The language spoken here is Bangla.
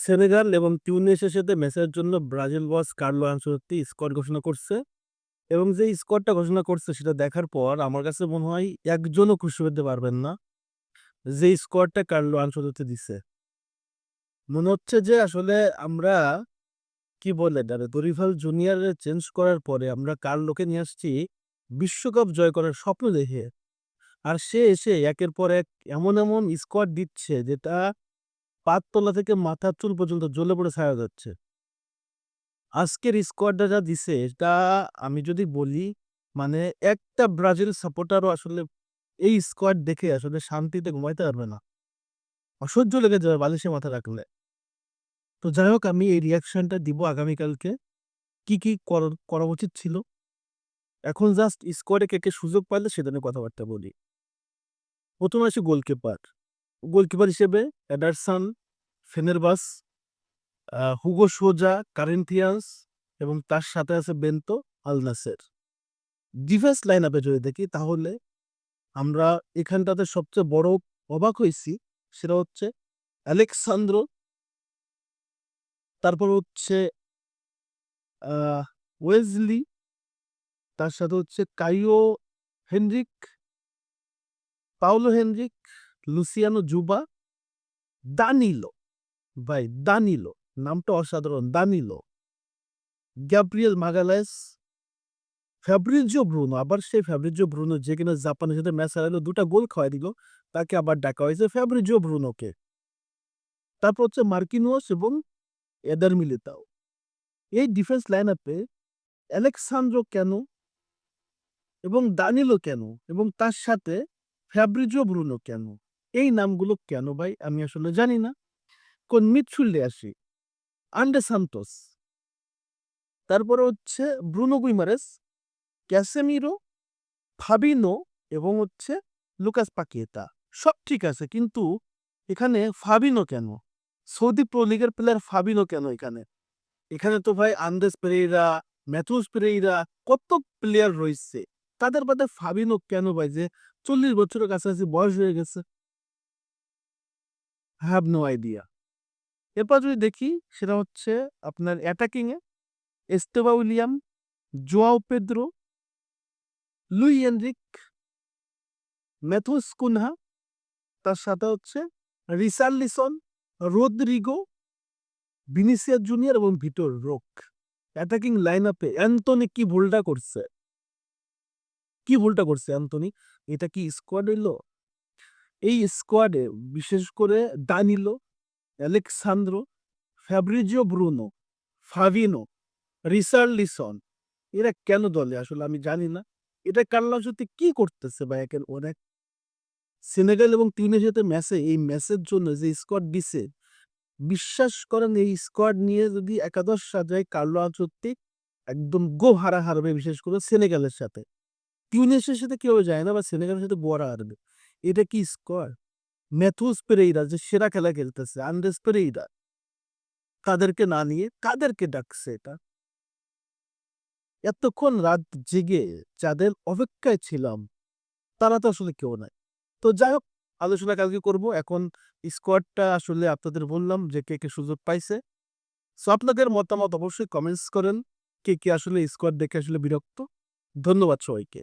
সেনেগাল এবং তিউনিসিয়ার সাথে ম্যাচের জন্য Brazil boss Carlo Ancelotti squad ঘোষণা করছে। এবং যে স্কোয়াডটা ঘোষণা করছে সেটা দেখার পর আমার কাছে মনে হয় একজনও খুশি হতে পারবেন না যে স্কোয়াডটা কার্লো আনচেলত্তি দিছে। মনে হচ্ছে যে আসলে আমরা, কি বলে আরে দরিভাল জুনিয়রের চেঞ্জ করার পরে আমরা কার্লোকে নিয়ে আসছি বিশ্বকাপ জয় করার স্বপ্ন দেখে। আর সে এসে একের পর এক এমন এমন স্কোয়াড দিচ্ছে যেটা পাততলা থেকে মাথার চুল পর্যন্ত জ্বলে পড়ে ছায়া যাচ্ছে। আজকের স্কোয়াডটা যা দিছে, এটা আমি যদি বলি মানে একটা ব্রাজিল সাপোর্টারও আসলে এই স্কোয়াড দেখে আসলে শান্তিতে ঘুমাইতে পারবে না। অসহ্য লেগে যাবে বালিশে মাথা রাখলে। তো যাই হোক, আমি এই রিয়াকশনটা দিব আগামীকালকে। কি কি করা উচিত ছিল? এখন জাস্ট স্কোয়াডে কে কে সুযোগ পাইলে সেটা নিয়ে কথাবার্তা বলি। প্রথমে আসি গোলকিপার গোলকিপার হিসেবে অ্যাডারসান ফেনেরবাস হুগো সোজা কারেন্থিয়ান্স এবং তার সাথে আছে বেন্তো আলনাসের ডিফেন্স লাইন আপে যদি দেখি তাহলে আমরা এখানটাতে সবচেয়ে বড় অবাক হয়েছি, সেটা হচ্ছে অ্যালেক্সান্দ্রো তারপর হচ্ছে ওয়েজলি তার সাথে হচ্ছে Caio Henrique Paulo Henrique Luciano Juba Danilo. ভাই, দানিলো। নামটা অসাধারণ, Danilo. Gabriel Magalhaes Fabricio Bruno. আবার সেই ফ্যাব্রিজিও ব্রুনো যে কিনা জাপানের সাথে ম্যাচ হারালো দুটা গোল খাওয়াই দিল, তাকে আবার ডাকা হয়েছে ফ্যাব্রিজিও ব্রুনোকে। তারপর হচ্ছে মার্কিনোস এবং এদার মিলিতাও। এই ডিফেন্স লাইন আপে অ্যালেক্সান্দ্রো কেন এবং দানিলো কেন এবং তার সাথে ফ্যাব্রিজিও ব্রুনো কেন? এই নামগুলো কেন ভাই? আমি আসলে জানি না। কোন মিডফিল্ডে আসি, আন্ডে সান্তোস। তারপরে হচ্ছে ব্রুনো গুইমারেস, ক্যাসেমিরো, ফাবিনো এবং হচ্ছে লুকাস পাকিয়েতা। সব ঠিক আছে, কিন্তু এখানে ফাবিনো কেন? সৌদি প্রো লিগের প্লেয়ার ফাবিনো কেন এখানে? এখানে তো ভাই আন্দেস পেরেইরা ম্যাথুস পেরেইরা কত প্লেয়ার রয়েছে। তাদের বাদে ফাবিনো কেন ভাই? যে চল্লিশ বছরের কাছাকাছি বয়স হয়ে গেছে। হ্যাভ নো আইডিয়া এরপর যদি দেখি, সেটা হচ্ছে আপনার অ্যাটাকিং এ Estevao William, Joao Pedro, Luis Enrique, Matheus Cunha, তার সাথে হচ্ছে রিসার্লিসন, রোদ্রিগো ভিনিসিয়া জুনিয়র এবং ভিটোর রোক। অ্যাটাকিং লাইন আপে অ্যান্টনি কি ভুলটা করছে? কি ভুলটা করছে অ্যান্টনি? এটা কি স্কোয়াড হইল? এই স্কোয়াডে বিশেষ করে Danilo, Alexsandro, Fabricio Bruno Fabinho Richarlison এরা কেন দলে? আসলে আমি জানি না। এটা কার্লার সাথে কি করতেছে বা একের অনেক সেনেগাল এবং তিনের সাথে ম্যাচে এই ম্যাচের জন্য যে স্কোয়াড দিছে, বিশ্বাস করেন এই স্কোয়াড নিয়ে যদি একাদশ সাজায় কার্লো আচত্তি একদম গো হারা হারবে বিশেষ করে সেনেগালের সাথে। টিউনিসের সাথে কেউ যায় না, বা সেনেগালের সাথে বড়া হারবে? এটা কি স্কোয়াড ম্যাথুস পেরেইরা যে সেরা খেলা খেলতেছে আন্ডেস পেরেইরা কাদেরকে না নিয়ে কাদেরকে ডাকছে এটা? এতক্ষণ রাত জেগে যাদের অপেক্ষায় ছিলাম, তারা তো আসলে কেউ নাই। তো যাই হোক, আলোচনা কালকে করব। এখন স্কোয়াডটা আসলে আপনাদের বললাম যে কে কে সুযোগ পাইছে। সো আপনাদের মতামত অবশ্যই কমেন্টস করেন। কে কে আসলে স্কোয়াড দেখে আসলে বিরক্ত? ধন্যবাদ সবাইকে।